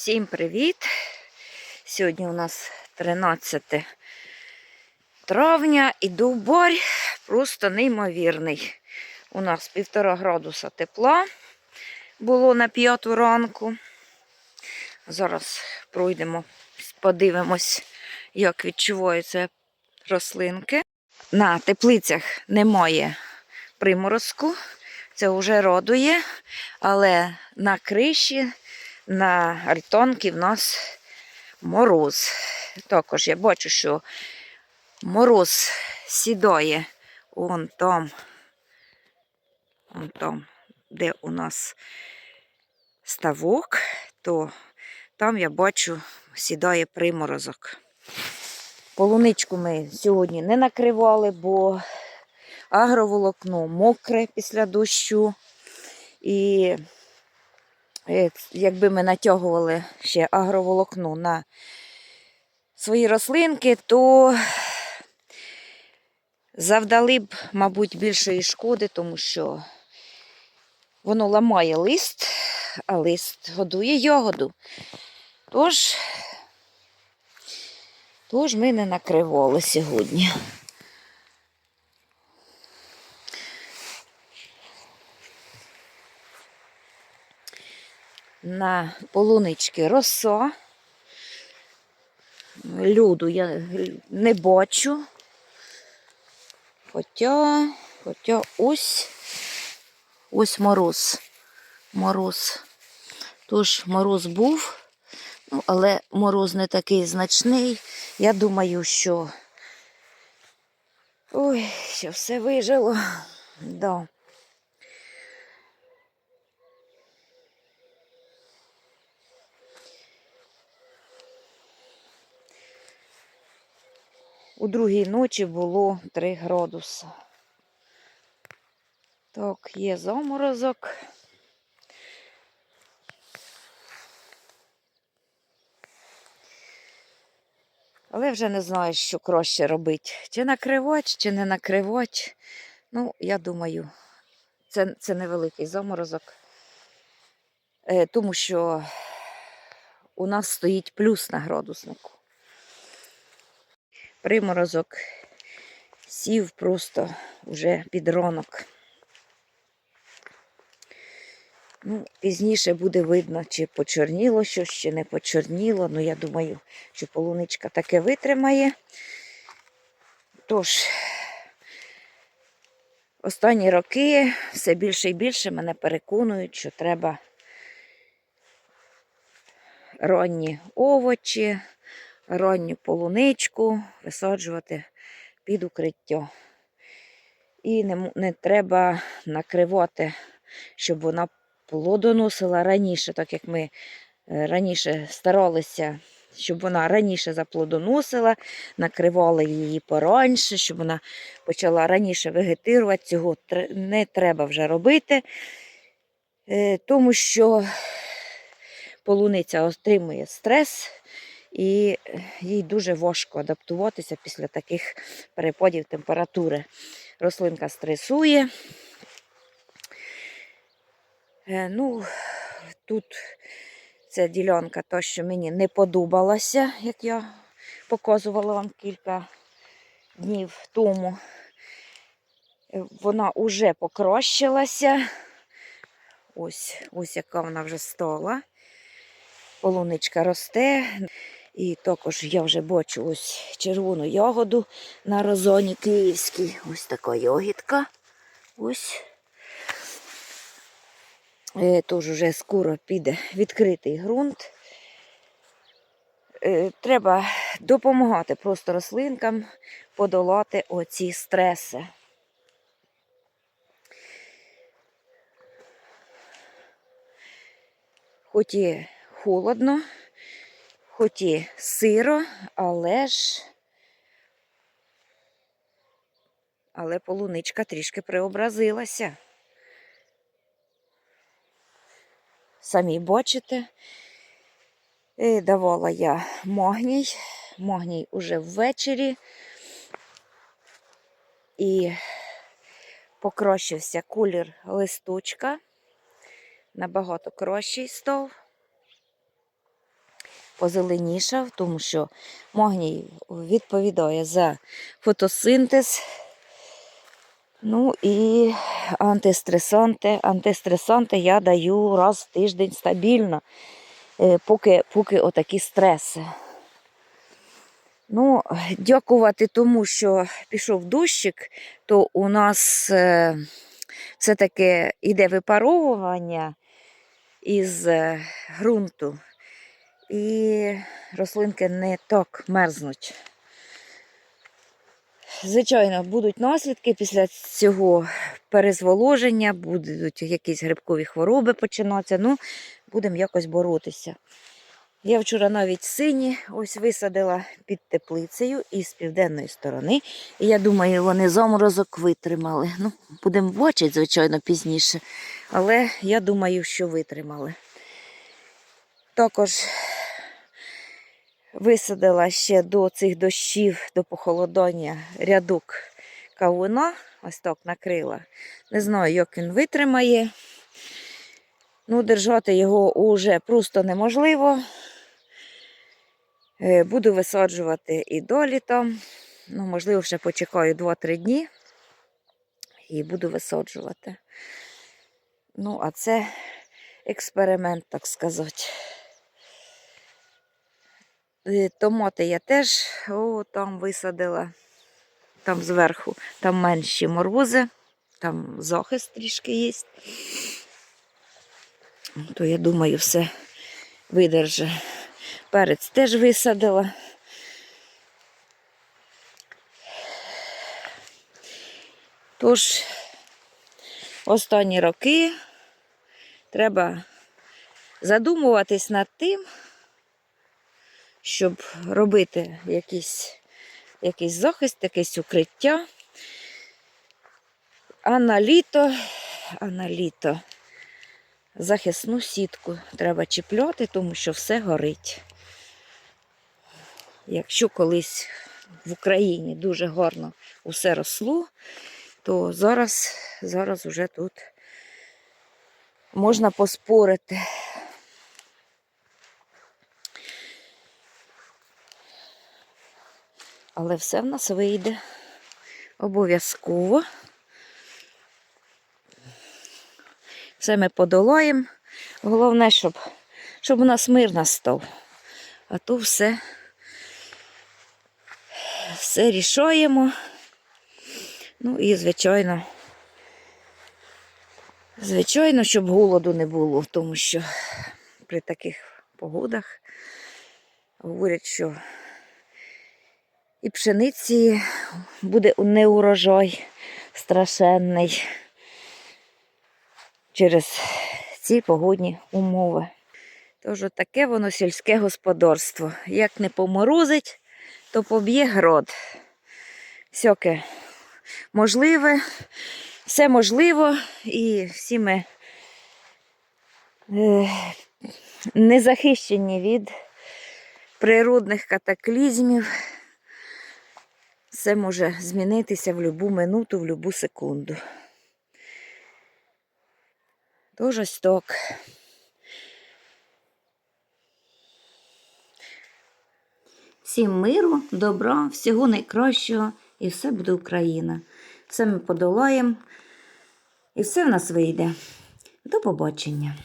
Всім привіт! Сьогодні у нас 13 травня і довбор просто неймовірний. У нас півтора градуса тепла було на п'яту ранку. Зараз пройдемо, подивимось, як відчуваються рослинки. На теплицях немає приморозку, це вже радує, але на криші на альтонки в нас мороз. Також я бачу, що мороз сідає вон там, вон там, де у нас ставок, то там я бачу сідає приморозок. Полуничку ми сьогодні не накривали, бо агроволокно мокре після дощу. І якби ми натягували ще агроволокно на свої рослинки, то завдали б, мабуть, більшої шкоди, тому що воно ламає лист, а лист годує ягоду. Тож, тож ми не накривали сьогодні. На полунички роса. Люду я не бачу. Хоча, хоча ось ось мороз. Мороз. Тож мороз був, ну, але мороз не такий значний. Я думаю, що ой, що все вижило. Да. У другій ночі було 3 градуси. Так, є заморозок. Але вже не знаю, що краще робити. Чи накривати, чи не накривати. Ну, я думаю, це, це невеликий заморозок. Е, тому що у нас стоїть плюс на градуснику приморозок сів просто вже під ранок. Ну, Пізніше буде видно, чи почорніло щось, чи не почорніло. Ну, я думаю, що полуничка таке витримає. Тож, останні роки все більше і більше мене переконують, що треба ранні овочі, ранню полуничку висаджувати під укриття. І не, не треба накривати, щоб вона плодоносила раніше, так як ми е, раніше старалися, щоб вона раніше заплодоносила, накривали її пораньше, щоб вона почала раніше вегетирувати. Цього не треба вже робити, е, тому що полуниця отримує стрес і їй дуже важко адаптуватися після таких перепадів температури. Рослинка стресує. Е, ну, Тут ця ділянка, то, що мені не подобалася, як я показувала вам кілька днів тому. Е, вона вже покращилася. Ось, ось яка вона вже стала. Полуничка росте. І також я вже бачу ось червону ягоду на розоні київській. Ось така ягідка. Ось. Е, Тож вже скоро піде відкритий ґрунт. Е, треба допомагати просто рослинкам подолати оці стреси. Хоч і холодно, хоч сиро, але ж але полуничка трішки преобразилася. Самі бачите, І давала я магній, магній уже ввечері і покращився колір листочка, набагато кращий став. Позеленішав, тому що магній відповідає за фотосинтез. Ну і антистресанти. Антистресанти я даю раз в тиждень стабільно, е, поки, поки отакі стреси. Ну, дякувати тому, що пішов дощик, то у нас е, все-таки йде випаровування із е, ґрунту, і рослинки не так мерзнуть. Звичайно, будуть наслідки після цього перезволоження, будуть якісь грибкові хвороби починатися. Ну, будемо якось боротися. Я вчора навіть сині ось висадила під теплицею і з південної сторони. І я думаю, вони заморозок витримали. Ну, будемо бачити, звичайно, пізніше. Але я думаю, що витримали. Також висадила ще до цих дощів, до похолодання рядок кавуна. Ось так накрила. Не знаю, як він витримає. Ну, держати його уже просто неможливо. Е, Буду висаджувати і до літа. Ну, можливо, ще почекаю 2-3 дні і буду висаджувати. Ну, а це експеримент, так сказати. Е, Томати я теж о, там висадила, там зверху, там менші морози, там захист трішки є. То я думаю, все видерже. Перець теж висадила. Тож, останні роки треба задумуватись над тим, щоб робити якийсь, якийсь захист, якесь укриття. А на літо, а на літо захисну сітку треба чіпляти, тому що все горить. Якщо колись в Україні дуже гарно усе росло, то зараз, зараз уже тут можна поспорити. Але все в нас вийде обов'язково. Все ми подолаємо. Головне, щоб, щоб у нас мир настав. А то все, все рішаємо. Ну і, звичайно, звичайно, щоб голоду не було, тому що при таких погодах говорять, що і пшениці буде неурожай страшенний через ці погодні умови. Тож таке воно сільське господарство. Як не поморозить, то поб'є грод. Всяке можливе, все можливо, і всі ми е, не захищені від природних катаклізмів. Все може змінитися в будь-яку минуту, в будь-яку секунду. Тож ось так. Всім миру, добра, всього найкращого і все буде Україна. Все ми подолаємо і все в нас вийде. До побачення.